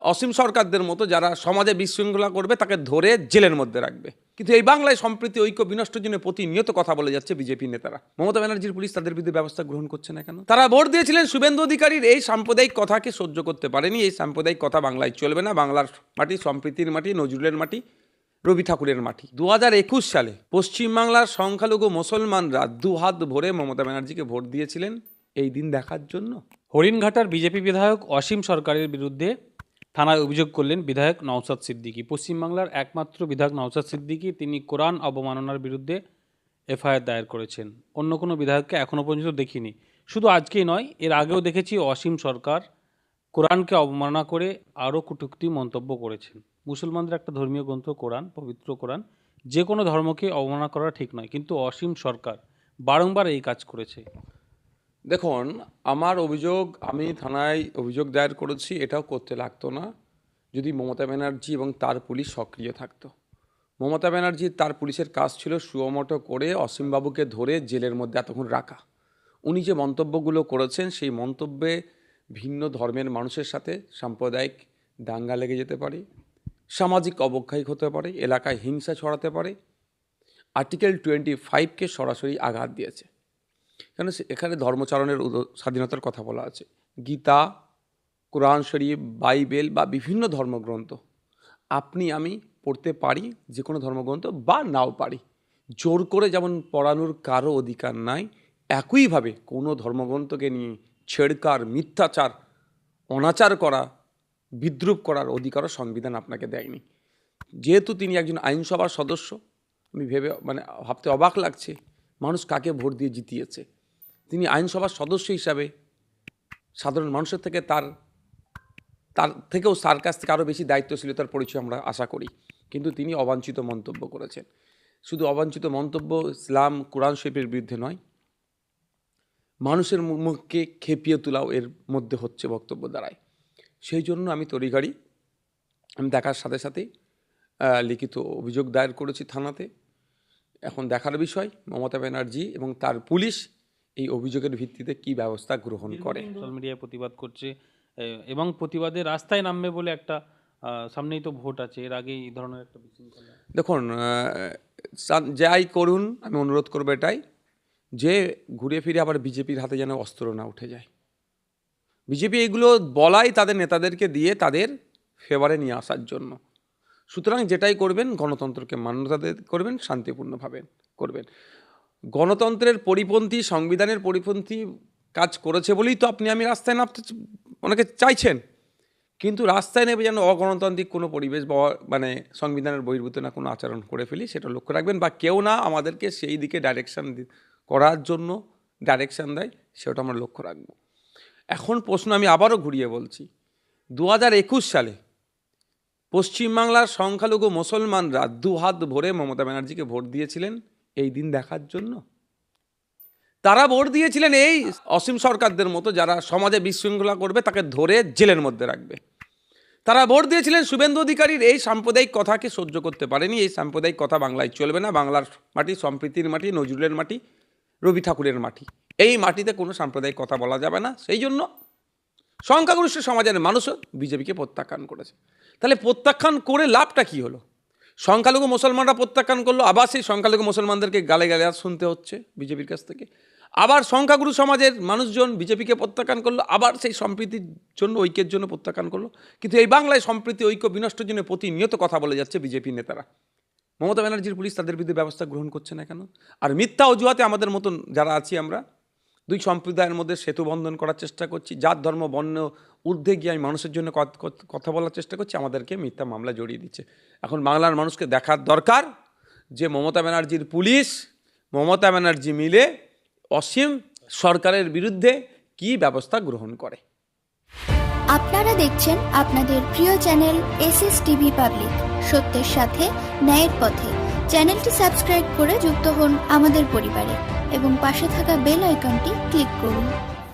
অসীম সরকারদের মতো যারা সমাজে বিশৃঙ্খলা করবে, তাকে ধরে জেলের মধ্যে রাখবে। কিন্তু এই বাংলায় সম্প্রীতি, ঐক্য বিনষ্টের জন্য প্রতিনিয়ত কথা বলে যাচ্ছে বিজেপি নেতারা। মমতা ব্যানার্জির পুলিশ তাদের বিরুদ্ধে ব্যবস্থা গ্রহণ করছে না কেন? তারা ভোট দিয়েছিলেন শুভেন্দু অধিকারীর, এই সাম্প্রদায়িক কথাকে সহ্য করতে পারেনি। এই সাম্প্রদায়িক কথা বাংলায় চলবে না। বাংলার মাটি সম্প্রীতির মাটি, নজরুলের মাটি, রবি ঠাকুরের মাটি। দু হাজার একুশ সালে পশ্চিমবাংলার সংখ্যালঘু মুসলমানরা দু হাত ভরে মমতা ব্যানার্জিকে ভোট দিয়েছিলেন। এই দিন দেখার জন্য। হরিণঘাটার বিজেপি বিধায়ক অসীম সরকারের বিরুদ্ধে থানায় অভিযোগ করলেন বিধায়ক নওসাদ সিদ্দিকী। পশ্চিমবাংলার একমাত্র বিধায়ক নওসাদ সিদ্দিকী, তিনি কোরআন অবমাননার বিরুদ্ধে এফআইআর দায়ের করেছেন। অন্য কোনো বিধায়ককে এখনও পর্যন্ত দেখিনি। শুধু আজকেই নয়, এর আগেও দেখেছি অসীম সরকার কোরআনকে অবমাননা করে আরও কটূক্তি মন্তব্য করেছেন। মুসলমানদের একটা ধর্মীয় গ্রন্থ, কোরআন, পবিত্র কোরআন, যে কোনো ধর্মকে অবমাননা করা ঠিক নয়, কিন্তু অসীম সরকার বারংবার এই কাজ করেছে। দেখুন, আমার অভিযোগ, আমি থানায় অভিযোগ দায়ের করেছি, এটাও করতে লাগতো না, যদি মমতা ব্যানার্জি এবং তার পুলিশ সক্রিয় থাকতো। মমতা ব্যানার্জি, তার পুলিশের কাজ ছিল সুয়মটো করে অসীমবাবুকে ধরে জেলের মধ্যে এতক্ষণ রাখা। উনি যে মন্তব্যগুলো করেছেন, সেই মন্তব্যে ভিন্ন ধর্মের মানুষের সাথে সাম্প্রদায়িক দাঙ্গা লেগে যেতে পারে, সামাজিক অবক্ষয় হতে পারে, এলাকায় হিংসা ছড়াতে পারে। আর্টিকেল টোয়েন্টি ফাইভকে সরাসরি আঘাত দিয়েছে। কেন এখানে ধর্মচারণের স্বাধীনতার কথা বলা আছে। গীতা, কোরআন শরীফ, বাইবেল বা বিভিন্ন ধর্মগ্রন্থ। আপনি, আমি পড়তে পারি যে কোনো ধর্মগ্রন্থ বা নাও পারি। জোর করে যেমন পড়ানোর কারও অধিকার নাই, একইভাবে কোনো ধর্মগ্রন্থকে নিয়ে ছেড়কার, মিথ্যাচার, অনাচার করা, বিদ্রুপ করার অধিকারও সংবিধান আপনাকে দেয়নি। যেহেতু তিনি একজন আইনসভার সদস্য, আমি ভেবে মানে ভাবতে অবাক লাগছে মানুষ কাকে ভোট দিয়ে জিতিয়েছে? তিনি আইনসভার সদস্য হিসাবে সাধারণ মানুষের থেকে তার তার থেকেও তার কাছ থেকে আরও বেশি দায়িত্বশীলতার পরিচয় আমরা আশা করি। কিন্তু তিনি অবাঞ্ছিত মন্তব্য করেছেন। শুধু অবাঞ্ছিত মন্তব্য ইসলাম কোরআন শরীফের বিরুদ্ধে নয় মানুষের মুখকে খেপিয়ে তোলাও এর মধ্যে হচ্ছে বক্তব্য দ্বারায় সেই জন্য আমি তড়িঘড়ি আমি দেখার সাথে আহ, লিখিত অভিযোগ দায়ের করেছি থানাতে। এখন দেখার বিষয় মমতা ব্যানার্জি এবং তার পুলিশ এই অভিযোগের ভিত্তিতে কি ব্যবস্থা গ্রহণ করে? সোশ্যাল মিডিয়ায় প্রতিবাদ করছে এবং প্রতিবাদে রাস্তায় নামবে বলে একটা সামনেই তো ভোট আছে এর আগেই এই ধরনের একটা দেখুন যাই করুন আমি অনুরোধ করব এটাই যে ঘুরে ফিরে আবার বিজেপির হাতে যেন অস্ত্র না উঠে যায়। বিজেপি এগুলো বলাই তাদের নেতাদেরকে দিয়ে তাদের ফেভারে নিয়ে আসার জন্য। সুতরাং যেটাই করবেন, গণতন্ত্রকে মান্যতা করবেন, শান্তিপূর্ণভাবে করবেন। গণতন্ত্রের পরিপন্থী, সংবিধানের পরিপন্থী কাজ করেছে বলেই তো আপনি, আমি রাস্তায় নামতে অনেকে চাইছেন। কিন্তু রাস্তায় নেবে যেন অগণতান্ত্রিক কোনো পরিবেশ বা মানে সংবিধানের বহির্ভূত না কোনো আচরণ করে ফেলি, সেটা লক্ষ্য রাখবেন বা কেউ না আমাদেরকে সেই দিকে ডাইরেকশান করার জন্য ডাইরেকশান দেয়, সেটা আমরা লক্ষ্য রাখব। এখন প্রশ্ন আমি আবারও ঘুরিয়ে বলছি। দু হাজার একুশ সালে পশ্চিমবাংলার সংখ্যালঘু মুসলমানরা দু হাত ভরে মমতা ব্যানার্জিকে ভোট দিয়েছিলেন এই দিন দেখার জন্য। তারা ভোট দিয়েছিলেন এই অসীম সরকারদের মতো যারা সমাজে বিশৃঙ্খলা করবে, তাকে ধরে জেলের মধ্যে রাখবে। তারা ভোট দিয়েছিলেন শুভেন্দু অধিকারীর, এই সাম্প্রদায়িক কথাকে সহ্য করতে পারেনি। এই সাম্প্রদায়িক কথা বাংলায় চলবে না। বাংলার মাটি সম্প্রীতির মাটি, নজরুলের মাটি, রবি ঠাকুরের মাটি। এই মাটিতে কোনো সাম্প্রদায়িক কথা বলা যাবে না। সেই জন্য সংখ্যাগরিষ্ঠ সমাজের মানুষও বিজেপিকে প্রত্যাখ্যান করেছে। তাহলে প্রত্যাখ্যান করে লাভটা কি হলো? সংখ্যালঘু মুসলমানরা প্রত্যাখ্যান করল, আবার সেই সংখ্যালঘু মুসলমানদেরকে গালে গালে শুনতে হচ্ছে বিজেপির কাছ থেকে। আবার সংখ্যাগুরু সমাজের মানুষজন বিজেপিকে প্রত্যাখ্যান করল, আবার সেই সম্প্রীতির জন্য, ঐক্যের জন্য প্রত্যাখ্যান করল। কিন্তু এই বাংলায় সম্প্রীতি, ঐক্য, বিনষ্টের জন্য প্রতিনিয়ত কথা বলে যাচ্ছে বিজেপি নেতারা। মমতা ব্যানার্জির পুলিশ তাদের বিরুদ্ধে ব্যবস্থা গ্রহণ করছে না কেন? আর মিথ্যা অজুহাতে আমাদের মতন যারা আছি আমরা দুই সম্প্রদায়ের মধ্যে সেতু বন্ধন করার চেষ্টা করছি। জাত ধর্ম, বর্ণ, ঊর্ধ্বে গিয়ে আমি মানুষের জন্য কথা বলার চেষ্টা করছি, আমাদেরকে মিথ্যা মামলা জড়িয়ে দিচ্ছে। এখন বাংলার মানুষকে দেখার দরকার যে মমতা ব্যানার্জির পুলিশ, মমতা ব্যানার্জি মিলে অসীম সরকারের বিরুদ্ধে কি ব্যবস্থা গ্রহণ করে। আপনারা দেখছেন আপনাদের প্রিয় channel S S TV public. সত্যের সাথে, ন্যায়ের পথে। চ্যানেলটি সাবস্ক্রাইব করে যুক্ত হন আমাদের পরিবারে। এবং পাশে থাকা বেল আইকনটি ক্লিক করুন।